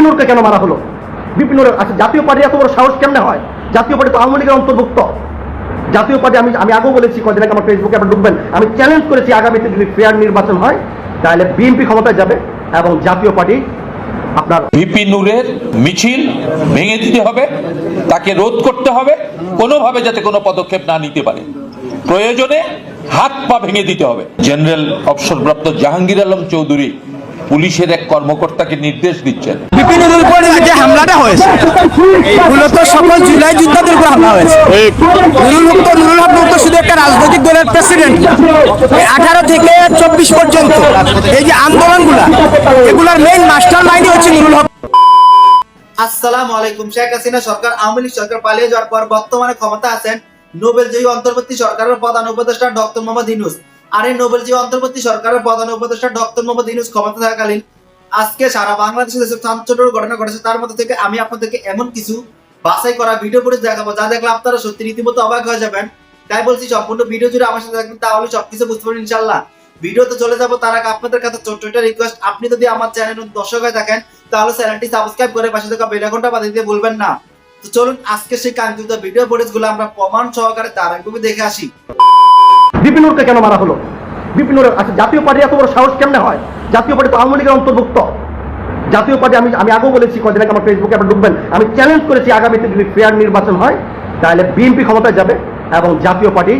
বিপিনুরকে কেন মারা হলো? বিপিনুরের আচ্ছা জাতীয় পার্টি এত বড় সাহস কেমনে হয়? জাতীয় পার্টি তো আওয়ামী লীগের অন্তর্ভুক্ত। জাতীয় পার্টি, আমি আমি আগেও বলেছি কদিন আগে আমার ফেসবুকে আপনি ঢুকবেন। আমি চ্যালেঞ্জ করেছি আগামীতে যদি ফেয়ার নির্বাচন হয়, তাহলে বিএনপি ক্ষমতায় যাবে এবং জাতীয় পার্টি আপনার ভিপি নূরের মিছিল ভেঙে দিতে হবে, তাকে রোধ করতে হবে, কোনোভাবে যাতে কোনো পদক্ষেপ না নিতে পারে। প্রয়োজনে হাত পা ভেঙে দিতে হবে। জেনারেল অবসরপ্রাপ্ত জাহাঙ্গীর আলম চৌধুরী পুলিশের এক কর্মকর্তাকে নির্দেশ দিচ্ছেন। বিপিনুরের উপর যে হামলাটা হয়েছে। মূলত সকল জুলাই যোদ্ধাদের উপর হামলা হয়েছে। নুরুল মুক্ত নুরুল হক মুক্ত শুধু একটা রাজনৈতিক দলের প্রেসিডেন্ট আঠারো থেকে চব্বিশ পর্যন্ত এই যে আন্দোলনগুলা এগুলার মেইন মাস্টার মাইন্ডই হচ্ছে নুরুল হক। আসসালামু আলাইকুম শেখ হাসিনা সরকার আওয়ামী লীগ সরকার পালিয়ে যাওয়ার পর বর্তমানে ক্ষমতা আছেন নোবেল জয়ী অন্তর্বর্তী সরকারের প্রধান উপদেষ্টা ডক্টর মোহাম্মদ ইউনুস। আর এই নোবেল জয়ী অন্তর্বর্তী সরকারের প্রধান উপদেষ্টা ডক্টর মোহাম্মদ ইউনুস ক্ষমতা থাকাকালীন আজকে সারা বাংলাদেশে যেসব চাঞ্চল্যের ঘটনা ঘটেছে, তার মধ্যে থেকে আমি আপনাদেরকে এমন কিছু বাছাই করা ভিডিও ফুটেজ দেখাবো যা দেখলে আপনারা সত্যি রীতিমতো অবাক হয়ে যাবেন। তাই বলছি, সম্পূর্ণ ভিডিও জুড়ে আমার সাথে থাকবেন, তাহলে সবকিছু বুঝতে পারবেন ইনশাল্লাহ ভিডিওতে চলে যাব, তার আগে আপনাদের কাছে ছোট্ট একটা রিকোয়েস্ট আপনি যদি আমার চ্যানেল দর্শক হয়ে থাকেন, তাহলে চ্যানেলটি সাবস্ক্রাইব করে পাশে থাকা বেল আইকনটা বাজিয়ে দিতে ভুলবেন না। তো চলুন, আজকে সেই কাঙ্ক্ষিত ভিডিও ফুটেজগুলো আমরা প্রমাণ সহকারে ধারাবাহিকভাবে দেখে আসি। বিপিনুরকে কেন মারা হলো? বিপিনুরের আচ্ছা জাতীয় পার্টি এত বড় সাহস কেমনে হয়? জাতীয় পার্টি তো আওয়ামী লীগের অন্তর্ভুক্ত। জাতীয় পার্টি, আমি আমি আগেও বলেছি কদিন আমার ফেসবুকে আপনি ঢুকবেন। আমি চ্যালেঞ্জ করেছি আগামীতে যদি ফেয়ার নির্বাচন হয়, তাহলে বিএনপি ক্ষমতায় যাবে এবং জাতীয় পার্টি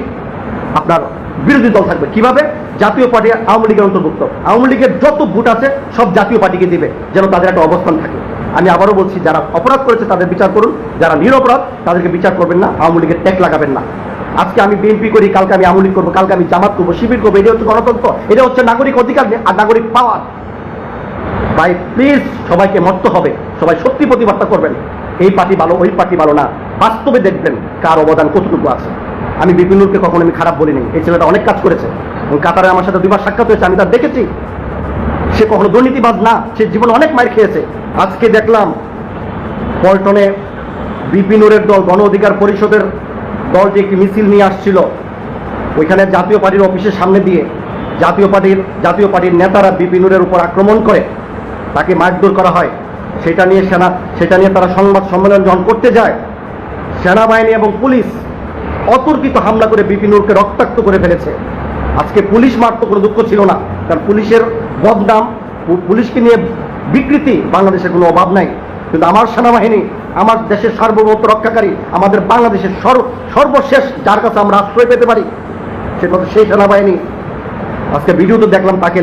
আপনার বিরোধী দল থাকবে। কীভাবে? জাতীয় পার্টি আওয়ামী লীগের অন্তর্ভুক্ত। আওয়ামী লীগের যত ভোট আছে, সব জাতীয় পার্টিকে দিবে, যেন তাদের একটা অবস্থান থাকে। আমি আবারও বলছি, যারা অপরাধ করেছে তাদের বিচার করুন। যারা নিরপরাধ, তাদেরকে বিচার করবেন না। আওয়ামী লীগের ট্যাগ লাগাবেন না। আজকে আমি বিএনপি করি, কালকে আমি আওয়ামী লীগ করব, কালকে আমি জামাত করব, শিবির করব এটা হচ্ছে গণতন্ত্র, এটা হচ্ছে নাগরিক অধিকার আর নাগরিক পাওয়ার। ভাই প্লিজ সবাইকে মরতে হবে, সবাই সত্যি প্রতিবাদটা করবেন। এই পার্টি ভালো, ওই পার্টি ভালো না, বাস্তবে দেখবেন কার অবদান কতটুকু আছে। আমি বিপিনুরকে কখনো আমি খারাপ বলিনি, এই ছেলেটা অনেক কাজ করেছে। কাতারে আমার সাথে দুবার সাক্ষাৎ হয়েছে, আমি তার দেখেছি। সে কখনো দুর্নীতিবাজ না, সে জীবনে অনেক মার খেয়েছে। আজকে দেখলাম, পল্টনে বিপিনুরের দল গণ অধিকার পরিষদের দল যে একটি মিছিল নিয়ে আসছিল, ওইখানে জাতীয় পার্টির অফিসের সামনে দিয়ে জাতীয় পার্টির জাতীয় পার্টির নেতারা বিপিনুরের উপর আক্রমণ করে তাকে মারধর করা হয়। সেটা নিয়ে সেনা, সেটা নিয়ে তারা সংবাদ সম্মেলন যখন করতে যায়, সেনাবাহিনী এবং পুলিশ অতর্কিত হামলা করে বিপিনুরকে রক্তাক্ত করে ফেলেছে। আজকে পুলিশ মারতো কোনো দুঃখ ছিল না, কারণ পুলিশের বদনাম, পুলিশকে নিয়ে বিকৃতি বাংলাদেশের কোনো অভাব নাই। কিন্তু আমার সেনাবাহিনী, আমার দেশের সার্বভৌমত্ব রক্ষাকারী, আমাদের বাংলাদেশের সর্ব সর্বশেষ যার কাছে আমরা আশ্রয় পেতে পারি সেটা সেই সেনাবাহিনী। আজকে ভিডিওতে দেখলাম তাকে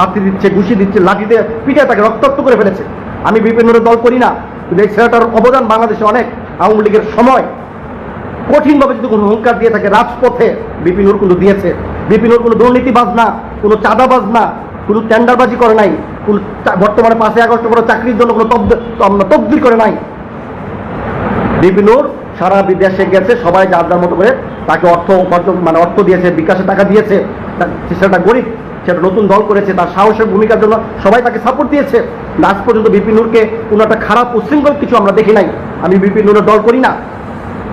লাথি দিচ্ছে, ঘুষি দিচ্ছে লাঠি দিয়ে পিঠে তাকে রক্তাক্ত করে ফেলেছে। আমি বিভিন্ন দল করি না, কিন্তু এই ছেলেটার অবদান বাংলাদেশে অনেক। আওয়ামী লীগের সময় কঠিনভাবে যদি কোনো হুঙ্কার দিয়ে থাকে, রাজপথে বিপিনুর কিন্তু দিয়েছে। বিপিনুর কোনো দুর্নীতিবাজ না, কোনো চাঁদাবাজ না কোনো টেন্ডারবাজি করে নাই, কোনো বর্তমানে পাঁচই আগস্ট কোনো চাকরির জন্য কোনো তবদিল করে নাই। বিপিনুর সারা বিদেশে গেছে, সবাই যার যার মতো করে তাকে অর্থ উপার্জন মানে অর্থ দিয়েছে, বিকাশে টাকা দিয়েছে সেটা গরিব, সেটা নতুন দল করেছে, তার সাহসের ভূমিকার জন্য সবাই তাকে সাপোর্ট দিয়েছে। আজ পর্যন্ত বিপিনুরকে কোনো একটা খারাপ উশৃঙ্খল কিছু আমরা দেখি নাই। আমি বিপিনুরের দল করি না।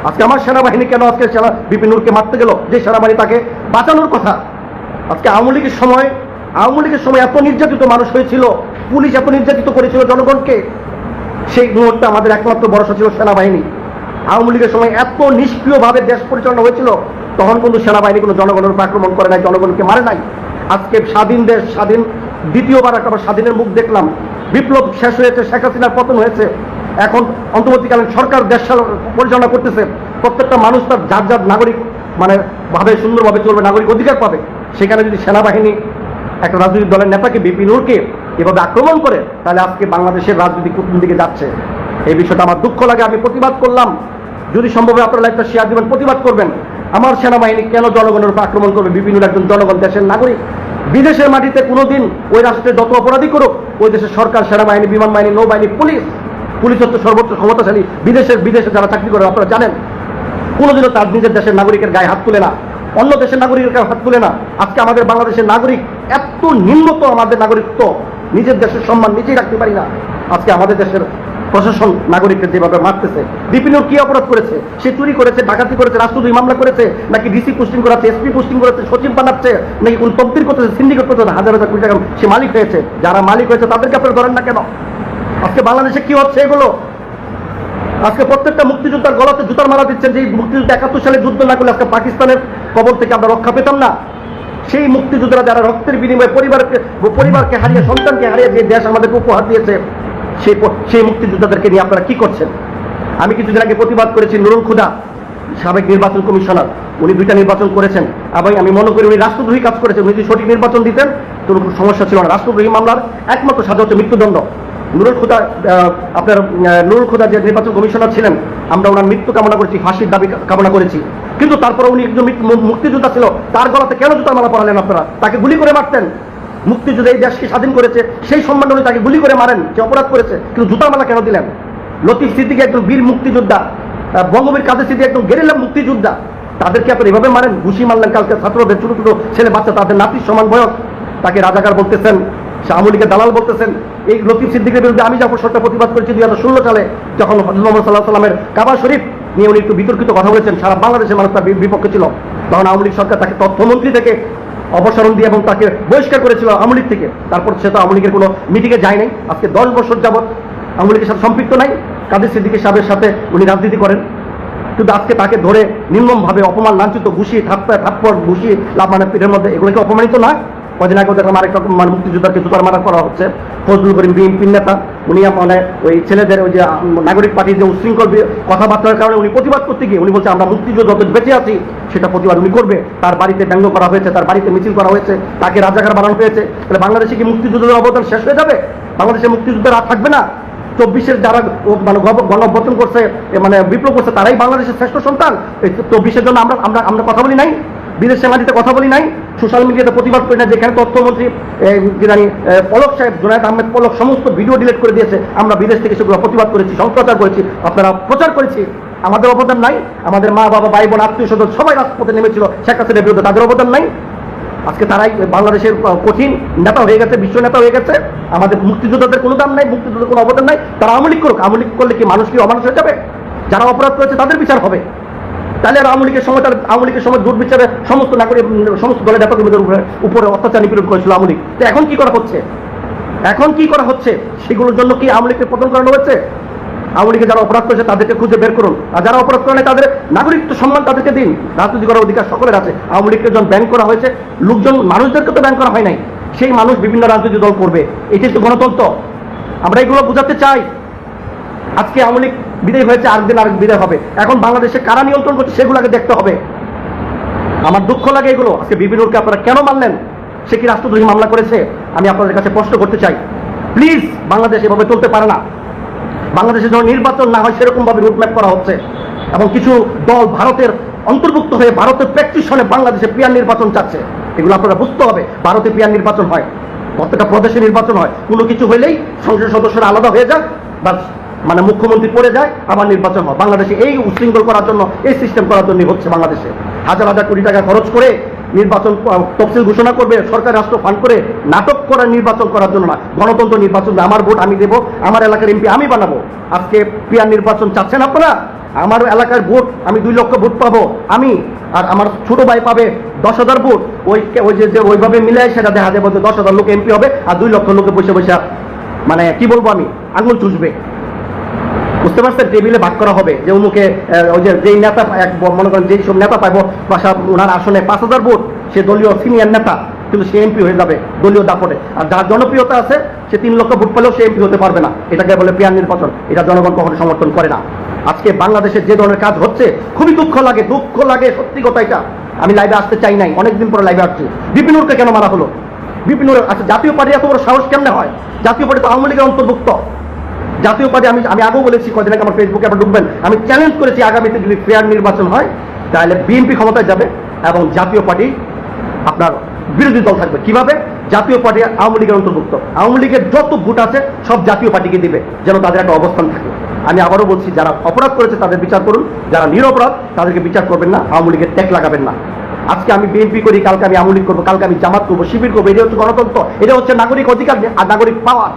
আজকে আমার সেনাবাহিনী কেন আজকে সেনা বিপিনুরকে মারতে গেল? যে সেনাবাহিনী তাকে বাঁচানোর কথা। আজকে আওয়ামী লীগের সময় আওয়ামী লীগের সময় এত নির্যাতিত মানুষ হয়েছিল, পুলিশ এত নির্যাতিত করেছিল জনগণকে, সেই মুহূর্তে আমাদের একমাত্র ভরসা ছিল সেনাবাহিনী। আওয়ামী লীগের সময় এত নিষ্ক্রিয়ভাবে দেশ পরিচালনা হয়েছিল, তখন কিন্তু সেনাবাহিনী কোনো জনগণের উপর আক্রমণ করে নাই, জনগণকে মারে নাই। আজকে স্বাধীন দেশ, স্বাধীন, দ্বিতীয়বার একটা স্বাধীনের মুখ দেখলাম। বিপ্লব শেষ হয়েছে, শেখ হাসিনার পতন হয়েছে। এখন অন্তর্বর্তীকালীন সরকার দেশ পরিচালনা করতেছে। প্রত্যেকটা মানুষ তার যার যার নাগরিক মানে ভাবে সুন্দরভাবে চলবে, নাগরিক অধিকার পাবে। সেখানে যদি সেনাবাহিনী একটা রাজনৈতিক দলের নেতাকে বিপিনুরকে এভাবে আক্রমণ করে, তাহলে আজকে বাংলাদেশের রাজনীতি কোন দিকে যাচ্ছে। এই বিষয়টা আমার দুঃখ লাগে, আমি প্রতিবাদ করলাম। যদি সম্ভব হয় আপনারা একটা শেয়ার দিবেন, প্রতিবাদ করবেন। আমার সেনাবাহিনী কেন জনগণের উপর আক্রমণ করবে? বিপিনুর একজন জনগণ, দেশের নাগরিক। বিদেশের মাটিতে কোনোদিন ওই রাষ্ট্রে যত অপরাধী করুক, ওই দেশের সরকার, সেনাবাহিনী, বিমান বাহিনী, নৌবাহিনী, পুলিশ পুলিশ হচ্ছে সর্বোচ্চ ক্ষমতাশালী। বিদেশের বিদেশে যারা চাকরি করে, আপনারা জানেন। কোনোদিনও তার নিজের দেশের নাগরিকের গায়ে হাত তুলে না। অন্য দেশের নাগরিকের গায়ে হাত তুলে না। আজকে আমাদের বাংলাদেশের নাগরিক এত নিম্নত আমাদের নাগরিকত্ব। নিজের দেশের সম্মান নিজেই রাখতে পারি না। আজকে আমাদের দেশের প্রশাসন নাগরিককে যেভাবে মারতেছে বিপিনুর কি অপরাধ করেছে, সে চুরি করেছে, ডাকাতি করেছে, রাষ্ট্রদ্রোহী মামলা করেছে, নাকি ডিসি পোস্টিং করাচ্ছে এসপি পোস্টিং করেছে সচিব বানাচ্ছে, নাকি কোন তবদির করতেছে সিন্ডিকেট করতেছে, হাজার হাজার কোটি টাকা সে মালিক হয়েছে। যারা মালিক হয়েছে তাদেরকে আপনারা ধরেন না কেন? আজকে বাংলাদেশে কি হচ্ছে এগুলো? আজকে প্রত্যেকটা মুক্তিযোদ্ধার গলাতে জুতার মারা দিচ্ছেন যে মুক্তিযুদ্ধ একাত্তর সালে যুদ্ধ না করলে আজকে পাকিস্তানের কবল থেকে আমরা রক্ষা পেতাম না। সেই মুক্তিযোদ্ধারা যারা রক্তের বিনিময়ে পরিবারকে পরিবারকে হারিয়ে, সন্তানকে হারিয়ে যে দেশ আমাদেরকে উপহার দিয়েছে, সেই সেই মুক্তিযোদ্ধাদেরকে নিয়ে আপনারা কি করছেন? আমি কিছুদিন আগে প্রতিবাদ করেছি নুরুল খুদা, সাবেক নির্বাচন কমিশনার। উনি দুইটা নির্বাচন করেছেন। এবং আমি মনে করি উনি রাষ্ট্রদ্রোহী কাজ করেছেন। উনি যদি সঠিক নির্বাচন দিতেন, তো কোনো সমস্যা ছিল না। রাষ্ট্রদ্রোহী মামলার একমাত্র সাজা হচ্ছে মৃত্যুদণ্ড। নুরুল খুদা আপনার নুরুল খুদা যে নির্বাচন কমিশনার ছিলেন আমরা ওনার মৃত্যু কামনা করেছি, ফাঁসির দাবি কামনা করেছি। কিন্তু তারপরে উনি একজন মুক্তিযোদ্ধা ছিল, তার গলাতে কেন জুতার মালা পরালেন আপনারা? তাকে গুলি করে মারতেন। মুক্তিযুদ্ধ এই দেশকে স্বাধীন করেছে, সেই সম্মান উনি তাকে গুলি করে মারেন, সে অপরাধ করেছে, কিন্তু জুতার মালা কেন দিলেন? লতিফ সিদ্দিকি একজন বীর মুক্তিযোদ্ধা বঙ্গবীর কাদের সিদ্দিকি একজন গেরিলা মুক্তিযোদ্ধা। তাদেরকে আপনি এভাবে মারেন, ঘুষি মারলেন কালকে ছাত্রদের, ছোট ছোট ছেলে বাচ্চা, তাদের নাতির সমান বয়স। তাকে রাজাকার বলতেছেন সে আমলিকে দালাল বলতেছেন। এই লতিফ সিদ্দিকের বিরুদ্ধে আমি যখন সরকার প্রতিবাদ করেছি দুই হাজার ষোলো সালে, যখন মোহাম্মদ সাল্লাহ সাল্লামের কাবা শরীফ নিয়ে উনি একটু বিতর্কিত কথা বলেছেন, সারা বাংলাদেশের মানুষ তার বিপক্ষে ছিল। তখন আওয়ামী লীগ সরকার তাকে তথ্যমন্ত্রী থেকে অপসারণ দিয়ে এবং তাকে বহিষ্কার করেছিল আওয়ামী লীগ থেকে। তারপর সে তো আওয়ামী লীগের কোনো মিটিংয়ে যায় নাই। আজকে দশ বছর যাবৎ আওয়ামী লীগের সাথে সম্পৃক্ত নাই। কাদের সিদ্দিকের সাহেবের সাথে উনি রাজনীতি করেন। কিন্তু আজকে তাকে ধরে নির্মমভাবে অপমান, লাঞ্ছিত ঘুষি থাপ্পা, থাপ্পড় ঘুষি লাভ মানে পিঠের মধ্যে এগুলোকে অপমানিত না। কদিন আগে দেখলাম আরেকটা মানে মুক্তিযোদ্ধাকে জুতার মারা করা হচ্ছে। ফজলুল করিম বিএনপির নেতা, উনি মানে ওই ছেলেদের ওই যে নাগরিক পার্টির যে উশৃঙ্খল কথাবার্তার কারণে উনি প্রতিবাদ করতে গিয়ে উনি বলছে, আমরা মুক্তিযুদ্ধ যত বেঁচে আছি, সেটা প্রতিবাদ উনি করবে। তার বাড়িতে ব্যঙ্গ করা হয়েছে, তার বাড়িতে মিছিল করা হয়েছে, তাকে রাজাকার বানানো হয়েছে। তাহলে বাংলাদেশে কি মুক্তিযুদ্ধের অবদান শেষ হয়ে যাবে? বাংলাদেশে মুক্তিযুদ্ধের আর থাকবে না। চব্বিশের যারা মানে গণ- গণঅভ্যর্থন করছে মানে বিপ্লব করছে, তারাই বাংলাদেশের শ্রেষ্ঠ সন্তান। এই চব্বিশের জন্য আমরা আমরা আমরা কথা বলি নাই। বিদেশ সেনাদিতে কথা বলি নাই। সোশ্যাল মিডিয়াতে প্রতিবাদ করি না যেখানে তথ্যমন্ত্রী জানি পলক সাহেব, জোনায়দ আহমেদ পলক, সমস্ত ভিডিও ডিলিট করে দিয়েছে। আমরা বিদেশ থেকে সেগুলো প্রতিবাদ করেছি সংপ্রচার করেছি, আপনারা প্রচার করেছি। আমাদের অবদান নাই। আমাদের মা, বাবা, ভাই, বোন, আত্মীয় স্বজন সবাই রাজপথে নেমেছিল শেখ হাসিনার বিরুদ্ধে। তাদের অবদান নাই। আজকে তারাই বাংলাদেশের কঠিন নেতা হয়ে গেছে, বিশ্ব নেতা হয়ে গেছে। আমাদের মুক্তিযোদ্ধাদের কোনো দাম নাই মুক্তিযুদ্ধের কোনো অবদান নাই। তারা আমলিক করুক, আওয়ামী লীগ করলে কি মানুষ কি অমানুষ হয়ে যাবে? যারা অপরাধ করেছে তাদের বিচার হবে। তাহলে আর আওয়ামী লীগের সময় তার আওয়ামী লীগের সময় জোট বিচারে সমস্ত নাগরিক সমস্ত দলের নেতাকর্মীদের উপরে উপরে অত্যাচার নিপীড়ন করেছিল আওয়ামী লীগ। তো এখন কি করা হচ্ছে? এখন কি করা হচ্ছে? সেগুলোর জন্য কি আওয়ামী লীগকে পতন করানো হচ্ছে আওয়ামী লীগে যারা অপরাধ করেছে তাদেরকে খুঁজে বের করুন। আর যারা অপরাধ করে তাদের নাগরিকত্ব সম্মান তাদেরকে দিন। রাজনীতি করার অধিকার সকলের আছে। আওয়ামী লীগকে যখন ব্যান করা হয়েছে, লোকজন মানুষদেরকে তো ব্যান করা হয় নাই। সেই মানুষ বিভিন্ন রাজনৈতিক দল করবে। এটাই তো গণতন্ত্র। আমরা এগুলো বোঝাতে চাই। আজকে আওয়ামী লীগ বিদায় হয়েছে আরেকদিন আরেক বিদায় হবে। এখন বাংলাদেশে কারা নিয়ন্ত্রণ করছে সেগুলোকে দেখতে হবে। আমার দুঃখ লাগে এগুলো। আজকে বিপিনুরকে আপনারা কেন মানলেন সে কি রাষ্ট্রদ্রোহী মামলা করেছে? আমি আপনাদের কাছে প্রশ্ন করতে চাই। প্লিজ, বাংলাদেশ এভাবে চলতে পারে না। বাংলাদেশে যখন নির্বাচন না হয় সেরকম ভাবে রুটম্যাপ করা হচ্ছে। এবং কিছু দল ভারতের অন্তর্ভুক্ত হয়ে ভারতের প্র্যাকটিশনে বাংলাদেশে পিয়ার নির্বাচন চাচ্ছে। এগুলো আপনারা বুঝতে হবে। ভারতে পিয়ার নির্বাচন হয়। প্রত্যেকটা প্রদেশে নির্বাচন হয়। কোনো কিছু হলেই সংসদ সদস্যরা আলাদা হয়ে যাক। বা মানে মুখ্যমন্ত্রী পড়ে যায়, আবার নির্বাচন হয়। বাংলাদেশে এই উশৃঙ্খল করার জন্য, এই সিস্টেম করার জন্য হচ্ছে বাংলাদেশে। হাজার হাজার কোটি টাকা খরচ করে নির্বাচন তফসিল ঘোষণা করবে, সরকার রাষ্ট্র ফান্ড করে নাটক করা নির্বাচন করার জন্য না। গণতন্ত্র নির্বাচন আমার ভোট আমি দেবো, আমার এলাকার এমপি আমি বানাবো। আজকে পিয়ার নির্বাচন চাচ্ছেন আপনারা? আমার এলাকার ভোট, আমি দুই লক্ষ ভোট পাবো। আমি আর আমার ছোট ভাই পাবে দশ হাজার ভোট। ওই ওই যে ওইভাবে মিলে সেটা দেখা যাবে দশ হাজার লোক এমপি হবে আর দুই লক্ষ লোকে বসে বসে মানে কি বলব আমি? আঙুল চুষবে। বুঝতে পারছেন? টেবিলে ভাগ করা হবে। যে অমুকে ওই যে যেই নেতা, এক মনে করেন যেই সব নেতা পাইবো বা সব ওনার আসনে পাঁচ হাজার ভোট, সে দলীয় সিনিয়র নেতা, কিন্তু সে এমপি হয়ে যাবে দলীয় দাপটে। আর যার জনপ্রিয়তা আছে, সে তিন লক্ষ ভোট পেলেও সে এমপি হতে পারবে না। এটাকে বলে পেয়ার নির্বাচন। এটা জনগণ কখনো সমর্থন করে না। আজকে বাংলাদেশে যে ধরনের কাজ হচ্ছে, খুবই দুঃখ লাগে দুঃখ লাগে, সত্যি কথা এটা। আমি লাইভে আসতে চাই নাই, অনেকদিন পরে লাইভে আসছি। বিপিনুরকে কেন মারা হলো? বিপিনুর আচ্ছা জাতীয় পার্টি এত বড় সাহস কেমনে হয়? জাতীয় পার্টি তো আওয়ামী লীগের অন্তর্ভুক্ত। জাতীয় পার্টি, আমি আমি আগেও বলেছি কদিন আগে আমার ফেসবুকে আবার ঢুকবেন। আমি চ্যালেঞ্জ করেছি আগামীতে যদি ফেয়ার নির্বাচন হয়, তাহলে বিএনপি ক্ষমতায় যাবে এবং জাতীয় পার্টি আপনার বিরোধী দল থাকবে। কীভাবে? জাতীয় পার্টি আওয়ামী লীগের অন্তর্ভুক্ত। আওয়ামী লীগের যত ভোট আছে, সব জাতীয় পার্টিকে দিবে, যেন তাদের একটা অবস্থান থাকে। আমি আবারও বলছি, যারা অপরাধ করেছে তাদের বিচার করুন। যারা নিরপরাধ, তাদেরকে বিচার করবেন না, আওয়ামী লীগের ট্যাগ লাগাবেন না। আজকে আমি বিএনপি করি, কালকে আমি আওয়ামী লীগ করব, কালকে আমি জামাত করব, শিবির করব, এটা হচ্ছে গণতন্ত্র, এটা হচ্ছে নাগরিক অধিকার আর নাগরিক পাওয়ার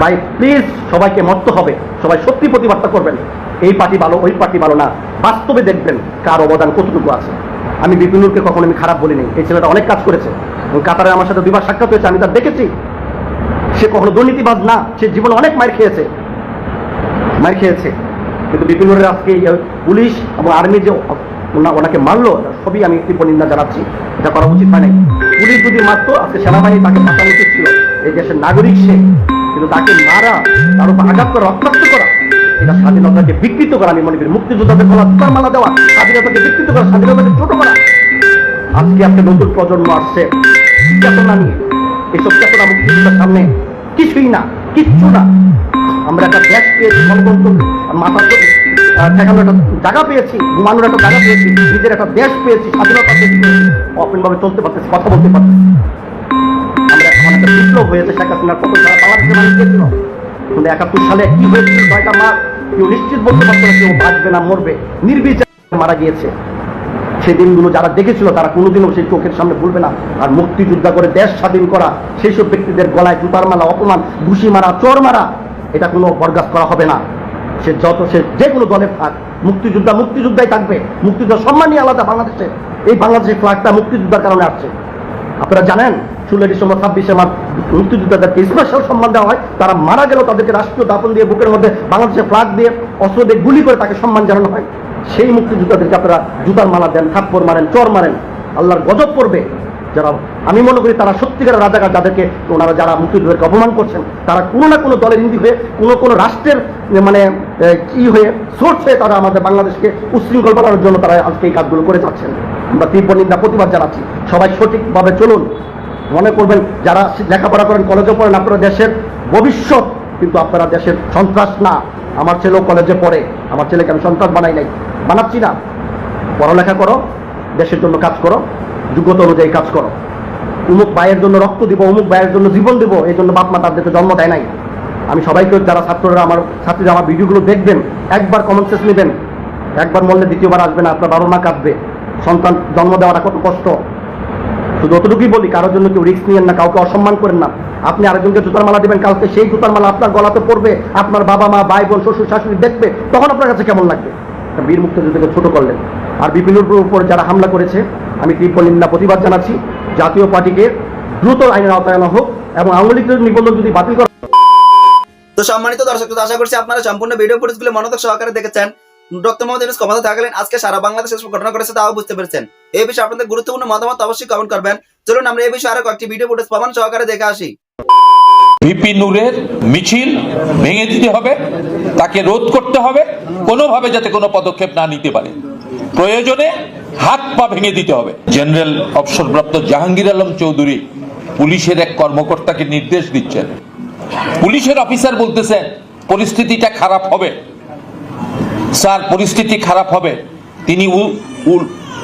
ভাই প্লিজ সবাইকে মরতে হবে। সবাই সত্যি প্রতিবাদটা করবেন। এই পার্টি ভালো, ওই পার্টি ভালো না। বাস্তবে দেখবেন কার অবদান কতটুকু আছে। আমি বিপিনুরকে কখনো আমি খারাপ বলিনি। এই ছেলেটা অনেক কাজ করেছে। এবং কাতারে আমার সাথে দুবার সাক্ষাৎ হয়েছে, আমি তার দেখেছি। সে কখনো দুর্নীতিবাজ না, সে জীবনে অনেক মার খেয়েছে। মার খেয়েছে। কিন্তু বিপিনুরের আজকে পুলিশ এবং আর্মি যে ওনাকে মারলো সবই আমি তীব্র নিন্দা জানাচ্ছি। এটা করা উচিত হয় নাই। পুলিশ যদি মারতো, আজকে সেনাবাহিনী তাকে বাঁচানো উচিত ছিল। এই দেশের নাগরিক সে। কিন্তু তাকে মারা, তার উপর আঘাত করা, রক্তাক্ত করা, এটা স্বাধীনতাকে বিকৃত করা, আমি মনে করি মুক্তিযোদ্ধাদের গলা জুতার মালা দেওয়া স্বাধীনতাকে বিকৃত করা স্বাধীনতাকে ছোট করা। আজকে একটা নতুন প্রজন্ম আসছে, চেতনা নিয়ে। এসব চেতনা মুক্তিযোদ্ধার সামনে কিছুই না, কিচ্ছু না। আমরা একটা দেশ পেয়েছি, গণতন্ত্র মাথা ঠেকানোর একটা জায়গা পেয়েছি ঘুমানোর একটা জায়গা পেয়েছি, নিজের একটা দেশ পেয়েছি, স্বাধীনতা পেয়েছি অপনভাবে চলতে পারতেছি, কথা বলতে পারতেছি। একটা বিপ্লব হয়েছে শেখ হাসিনার কত সারা বাংলাদেশের মানুষ গেছিল কিন্তু একাত্তর সালে কি হয়েছিল ছয়টা মাস কেউ নিশ্চিত বলতে পারতো না, কেউ বাঁচবে না, মরবে। নির্বিচার মারা গিয়েছে। সেই দিনগুলো যারা দেখেছিল, তারা কোনোদিনও সেই চোখের সামনে ভুলবে না। আর মুক্তিযোদ্ধা করে দেশ স্বাধীন করা সেই সব ব্যক্তিদের গলায় জুতার মালা, অপমান, ঘুষি মারা, চর মারা, এটা কোনো বরদাস্ত করা হবে না। সে যত, সে যে কোনো দলের থাক, মুক্তিযোদ্ধা মুক্তিযোদ্ধাই থাকবে। মুক্তিযোদ্ধার সম্মানই আলাদা বাংলাদেশে এই বাংলাদেশের ফ্ল্যাগটা মুক্তিযোদ্ধার কারণে আসছে। আপনারা জানেন ষোলো ডিসেম্বর ছাব্বিশে মার্চ মুক্তিযোদ্ধাদেরকে স্পেশাল সম্মান দেওয়া হয়। তারা মারা গেলেও তাদেরকে রাষ্ট্রীয় দাপন দিয়ে বুকের মধ্যে বাংলাদেশের ফ্ল্যাগ দিয়ে অস্ত্র দিয়ে গুলি করে তাকে সম্মান জানানো হয়। সেই মুক্তিযোদ্ধাদেরকে আপনারা জুতার মালা দেন, থাপ্পড় মারেন, চর মারেন। আল্লাহর গজব পড়বে যারা আমি মনে করি তারা সত্যিকার রাজাকার যাদেরকে ওনারা যারা মুক্তিযোদ্ধাদেরকে অপমান করছেন, তারা কোনো না কোনো দলের ইন্দি হয়ে, কোনো কোনো রাষ্ট্রের মানে কি হয়ে, সোর্স হয়ে তারা আমাদের বাংলাদেশকে উশৃঙ্খল বানানোর জন্য তারা আজকে এই কাজগুলো করে যাচ্ছেন। আমরা তীব্র নিন্দা, প্রতিবাদ জানাচ্ছি। সবাই সঠিকভাবে চলুন। মনে করবেন, যারা লেখাপড়া করেন, কলেজে পড়েন, আপনারা দেশের ভবিষ্যৎ, কিন্তু আপনারা দেশের সন্ত্রাস না। আমার ছেলেও কলেজে পড়ে, আমার ছেলেকে আমি সন্ত্রাস বানাই নাই। বানাচ্ছি না। পড়ালেখা করো, দেশের জন্য কাজ করো, যোগ্যতা অনুযায়ী কাজ করো। অমুক ভাইয়ের জন্য রক্ত দিব অমুক ভাইয়ের জন্য জীবন দিব, এই জন্য বাপ মা তাদেরকে জন্ম দেয় নাই। আমি সবাইকে, যারা ছাত্ররা, আমার ছাত্রীরা আমার ভিডিওগুলো দেখবেন, একবার কমন সেন্স নেবেন। একবার মরলে দ্বিতীয়বার আসবে না, আপনার বাবা মা কাঁদবে। সন্তান জন্ম দেওয়াটা কত কষ্ট? শুধু অতটুকুই বলি, কারোর জন্য কেউ রিস্ক নিয়েন না, কাউকে অসম্মান করেন না। আপনি আরেকজনকে জুতার মালা দিবেন, কালকে সেই জুতার মালা আপনার গলাতে পড়বে, আপনার বাবা মা, ভাই বোন, শ্বশুর, শাশুড়ি দেখবে, তখন আপনার কাছে কেমন লাগবে? বীর মুক্তিযুদ্ধকে ছোট করলেন। আর বিপিনুর উপর যারা হামলা করেছে, আমি তীব্র নিন্দা, প্রতিবাদ জানাচ্ছি। জাতীয় পার্টিকে দ্রুত আইনের আওতায় আনা হোক এবং আওয়ামী লীগের নিবন্ধন যদি বাতিল করা তো সম্মানিত দর্শক আশা করছি আপনারা সম্পূর্ণ ভিডিও ফুটেজগুলো মনোযোগ সহকারে দেখেছেন। ডক্টর মোহাম্মদ ইউনুস থাকলেন, আজকে সারা বাংলাদেশে ঘটনা তাও বুঝতে পেরেছেন। এই বিষয়ে আপনাদের গুরুত্বপূর্ণ মতামত অবশ্যই কমেন্ট করবেন। চলুন আমরা এই বিষয়ে আরও কয়েকটি ভিডিও ফুটেজ সহকারে দেখে আসি। মিছিল ভেঙে দিতে হবে, তাকে রোধ করতে হবে, কোনোভাবে যাতে কোনো পদক্ষেপ না নিতে পারে। প্রয়োজনে হাত পা ভেঙে দিতে হবে। জেনারেল অবসরপ্রাপ্ত জাহাঙ্গীর আলম চৌধুরী পুলিশের এক কর্মকর্তাকে নির্দেশ দিচ্ছেন। পুলিশের অফিসার বলতেছেন, পরিস্থিতিটা খারাপ হবে। স্যার, পরিস্থিতি খারাপ হবে। তিনি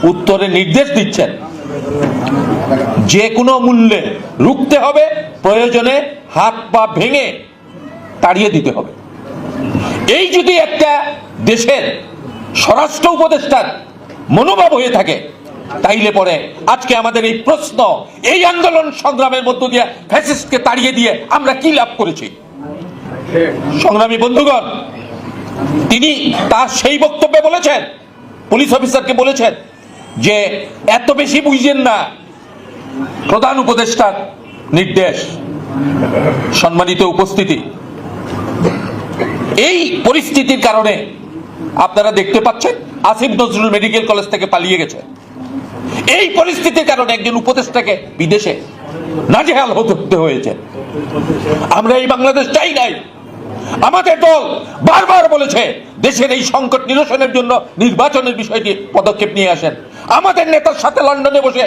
উত্তরে নির্দেশ দিচ্ছেন। যে কোনো মূল্যে রুখতে হবে, প্রয়োজনে হাত পা ভেঙে তাড়িয়ে দিতে হবে। এই যদি একটা দেশের স্বরাষ্ট্র উপদেষ্টার মনোভাব হয়ে থাকে, তাইলে পরে আজকে আমাদের এই প্রশ্ন, এই আন্দোলন সংগ্রামের মধ্য দিয়ে ফ্যাসিস্টকে তাড়িয়ে দিয়ে আমরা কি লাভ করেছি? সংগ্রামী বন্ধুগণ তিনি তার সেই বক্তব্যে বলেছেন, পুলিশ অফিসারকে বলেছেন যে এত বেশি বুঝছেন না প্রধান উপদেষ্টার নির্দেশ, সম্মানিত উপস্থিতি। এই পরিস্থিতির কারণে আপনারা দেখতে পাচ্ছেন, আসিফ নজরুল মেডিকেল কলেজ থেকে পালিয়ে গেছে। এই পরিস্থিতির কারণে একজন উপদেষ্টাকে বিদেশে নাজেহাল হতে হয়েছে। আমরা এই বাংলাদেশ চাই নাই। আমাদের দল বারবার বলেছে, দেশের এই সংকট নিরসনের জন্য নির্বাচনের বিষয়টি পদক্ষেপ নিয়ে আসেন। আমাদের নেতার সাথে লন্ডনে বসে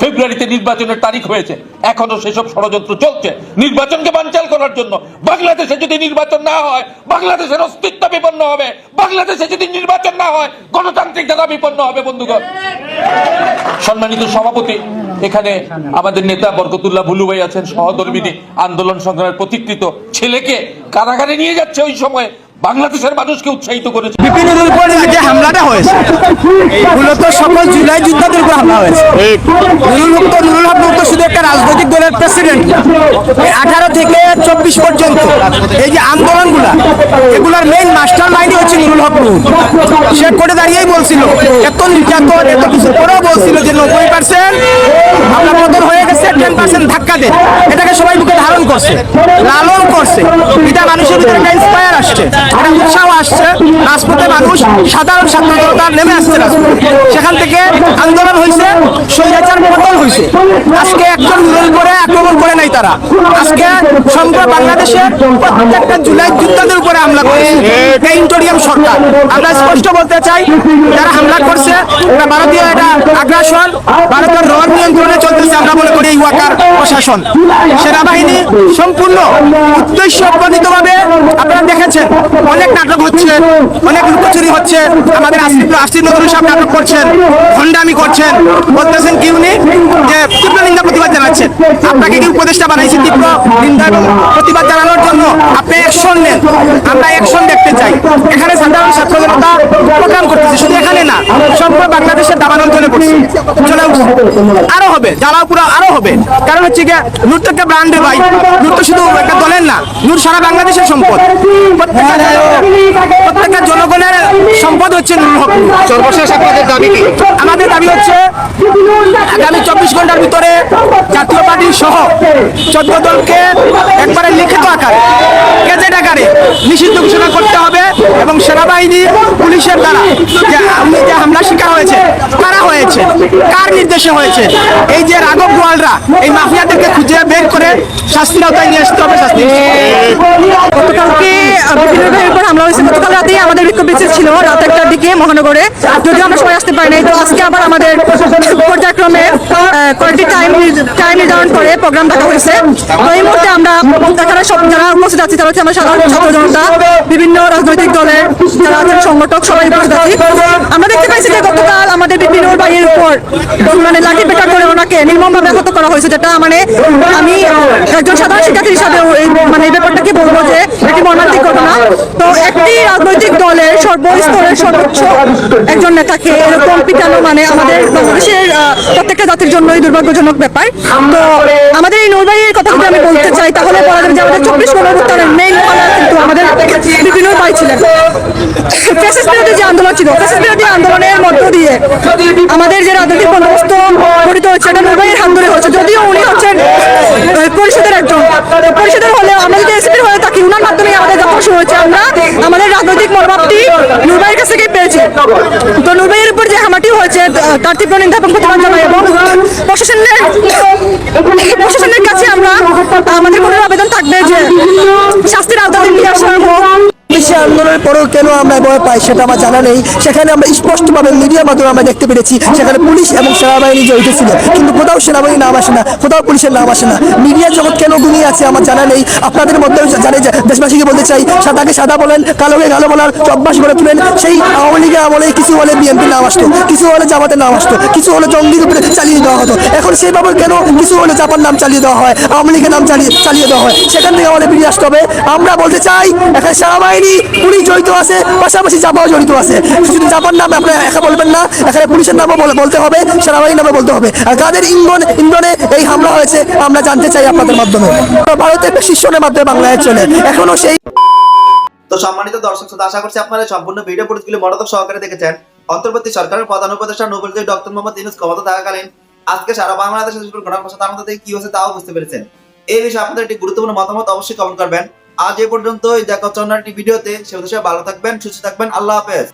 ফেব্রুয়ারিতে নির্বাচনের তারিখ হয়েছে। এখনও সেসব ষড়যন্ত্র চলছে। নির্বাচনকে বানচাল করার জন্য বাংলাদেশে যদি নির্বাচন না হয়, বাংলাদেশের অস্তিত্ব বিপন্ন হবে। বাংলাদেশে যদি নির্বাচন না হয়, গণতান্ত্রিক দ্বারা বিপন্ন হবে, বন্ধুগণ। সম্মানিত সভাপতি, এখানে আমাদের নেতা বরকতুল্লাহ ভুলু ভাই আছেন, সহধর্মিনী, আন্দোলন সংগ্রামের প্রতিকৃত ছেলেকে কারাগারে নিয়ে যাচ্ছে ওই সময়। বাংলাদেশের মানুষকে উৎসাহিত করেছে। বিপিনের উপর যে হামলাটা হয়েছে। মূলত সকল জুলাই যোদ্ধাদের উপর হামলা হয়েছে। নুরুল হক মুক্ত শুধু একটা রাজনৈতিক দলের প্রেসিডেন্ট আঠারো থেকে চব্বিশ পর্যন্ত এই যে আন্দোলনগুলা, এগুলার মেইন মাস্টার মাইন্ডই হচ্ছে নুরুল হক নূর। সে কোর্টে দাঁড়িয়েই বলছিল, এত নির্যাতন, এত কিছু। করেও বলছিল যে নব্বই পার্সেন্ট আমরা পতন হয়ে গেছে টেন পার্সেন্ট ধাক্কা দেন এটাকে সবাই বুকে ধারণ করছে, লালন করছে। এটা মানুষের ভিতরে একটা ইন্সপায়ার আসছে। একটা উৎসাহ আসছে। রাজপথে মানুষ সাধারণ জনতা নেমে আসছে রাজপথে। সেখান থেকে আন্দোলন হয়েছে, স্বৈরাচার পতন হয়েছে। আজকে একজন নুরুল করে আক্রমণ করে নাই তারা। আজকে সমগ্র বাংলাদেশে প্রত্যেকটা জুলাই যোদ্ধাদের উপরে হামলা করেছে। সরকার। আমরা স্পষ্ট বলতে চাই, যারা হামলা করছে এটা ভারতীয় এটা আগ্রাসন, ভারতের রড নিয়ন্ত্রণে চলতেছে আমরা মনে করি ওয়াকার প্রশাসন। সেনাবাহিনী সম্পূর্ণ উদ্দেশ্য প্রণীতভাবে আপনারা দেখেছেন, অনেক নাটক হচ্ছে, অনেক লুকোচুরি হচ্ছে, আমাদের আসিফ আসিফ নজরুল নাটক করছেন, ভণ্ডামি করছেন, বলতেছেন কি উনি? যে তীব্র নিন্দা প্রতিবাদ জানাচ্ছেন। আপনাকে কি উপদেষ্টা বানাইছে তীব্র নিন্দা প্রতিবাদ জানানোর জন্য আপনি অ্যাকশন নেন? আমরা অ্যাকশন দেখতে চাই। এখানে সাধারণ ছাত্র জনতা প্রোগ্রাম করতেছে শুধু এখানে না সম্পূর্ণ বাংলাদেশের দাবান অঞ্চলে পড়ছে। চলে আরও হবে জ্বালাপুরা আরও হবে। কারণ হচ্ছে গিয়ে নূর তো একটা ব্র্যান্ডের ভাই। নূর তো শুধু একটা দলের না নূর সারা বাংলাদেশের সম্পদ। প্রত্যেকটা প্রত্যেকটা জনগণের সম্পদ হচ্ছে নুরুল হক সর্বশেষ আপনাদের দাবি কি? আমাদের দাবি হচ্ছে আগামী চব্বিশ ঘণ্টার ভিতরে জাতীয় পার্টি সহ চোদ্দ দলকে একবারে লিখিত আকারে গেজেট আকারে নিষিদ্ধ ঘোষণা করতে হবে এবং সেনাবাহিনী পুলিশের দ্বারা যে হামলা শিকার হয়েছে, তারা হয়েছে। কার নির্দেশে হয়েছে? এই যে রাঘব গোয়ালরা, এই মাফিয়াদেরকে খুঁজে বের করে শাস্তির আওতায় নিয়ে আসতে হবে, শাস্তি গতকালকে বিভিন্ন রাতেই আমাদের দিকে মহানগরে। আমরা আসতে পারি নাই তো আজকে আবার আমাদের কয়েকটি টাইম টাইম করে প্রোগ্রাম হয়েছে। মুহূর্তে আমরা যারা বিভিন্ন রাজনৈতিক দলের যারা আছেন, সংগঠক, সবাই উপস্থিত আছি। আমরা দেখতে পাইছি যে গতকাল আমাদের বিভিন্ন ভাইয়ের উপর মানে লাঠি পেটা করে ওনাকে নির্মমভাবে আহত করা হয়েছে, যেটা মানে আমি একজন সাধারণ শিক্ষার্থী হিসাবে মানে এই ব্যাপারটাকে বলব যে একটি মর্মান্তিক ঘটনা তো একটি রাজনৈতিক দলের সর্বস্তরের সর্বোচ্চ একজন নেতাকে এরকম পিটানো মানে আমাদের বাংলাদেশের প্রত্যেকটা জাতির জন্যই দুর্ভাগ্যজনক ব্যাপার। তো আমাদের এই নৌবাহিনীর কথা যদি আমি বলতে চাই, তাহলে বলা যাবে যে আমাদের চব্বিশ গণঅভ্যুত্থানের মেইন কিন্তু আমাদের বিভিন্ন ভাই ছিলেন ফ্যাসিস্ট বিরোধী যে আন্দোলন ছিল, ফ্যাসিস্ট বিরোধী আন্দোলনের মধ্য দিয়ে আমাদের যে রাজনৈতিক বন্দোবস্ত গঠিত হচ্ছে এটা নৌবাহিনীর হাত ধরে হচ্ছে যদিও উনি হচ্ছেন পরিষদের একজন, পরিষদের হলে আমরা যদি এসিপির হয়ে থাকি, উনার মাধ্যমে আমাদের হয়েছে আমরা। আমাদের রাজনৈতিক মনোভাবটি নুরবাইয়ের কাছ থেকে পেয়েছি। তো নুরবাইয়ের উপর যে হামাটি হয়েছে তার তীব্র নিন্দা এবং প্রতিবাদ এবং প্রশাসনের প্রশাসনের কাছে আমরা আমাদের মনের আবেদন থাকবে যে শাস্তির আওতায় নিয়ে আসা হোক আন্দোলনের পরেও কেন আমরা ভয় পাই সেটা আমার জানা নেই। সেখানে আমরা স্পষ্টভাবে মিডিয়ার মাধ্যমে আমরা দেখতে পেরেছি, সেখানে পুলিশ এবং সেনাবাহিনী জড়িত ছিল কিন্তু কোথাও সেনাবাহিনীর নাম আসে না, কোথাও পুলিশের নাম আসে না। মিডিয়া জগৎ কেন ঘুমিয়ে আছে আমার জানা নেই। আপনাদের মধ্যেও জানে যে দেশবাসীকে বলতে চাই, সাদাকে সাদা বলেন, কালোকে কালো বলার অভ্যাস করে তুলেন। সেই আওয়ামী লীগের আমলে কিছু হলে বিএনপি নাম আসতো, কিছু হলে জামাতের নাম আসতো, কিছু হলে জঙ্গির উপরে চালিয়ে দেওয়া হতো। এখন সেইভাবে কেন কিছু হলে জাপার নাম চালিয়ে দেওয়া হয়, আওয়ামী লীগের নাম চালিয়ে চালিয়ে দেওয়া হয়? সেখান থেকে আমাদের বেরিয়ে আসতে হবে। আমরা বলতে চাই, এখানে সেনাবাহিনী পুলিশ জড়িত আছে, পাশাপাশি জাপাও জড়িত আছে। শুধু জাপার নামে আপনারা একা বলবেন না, এখানে পুলিশের নামও বলতে হবে, সেনাবাহিনীর নামে বলতে হবে। আর কাদের ইন্ধন ইন্ধনে এই হামলা হয়েছে, আমরা জানতে চাই আপনাদের মাধ্যমে। ভারতের শীর্ষণের মাধ্যমে বাংলায় চলে। এখনও সেই তো সম্মানিত দর্শক শ্রোতা, আশা করছি আপনারা সম্পূর্ণ ভিডিও ফুটেজগুলি মনোযোগ সহকারে দেখেছেন। অন্তর্বর্তী সরকারের প্রধান উপদেষ্টা নোবেলজয়ী ডক্টর মোহাম্মদ ইউনুস ক্ষমতা থাকাকালীন আজকে সারা বাংলাদেশের ঘটনা তার মধ্যে কি হচ্ছে তাও বুঝতে পেরেছেন। এই বিষয়ে আপনাদের একটি গুরুত্বপূর্ণ মতামত অবশ্যই কমেন্ট করবেন। আজ পর্যন্ত দেখা হচ্ছে অন্য একটি ভিডিওতে। সে ভালো থাকবেন সুস্থ থাকবেন। আল্লাহ হাফেজ।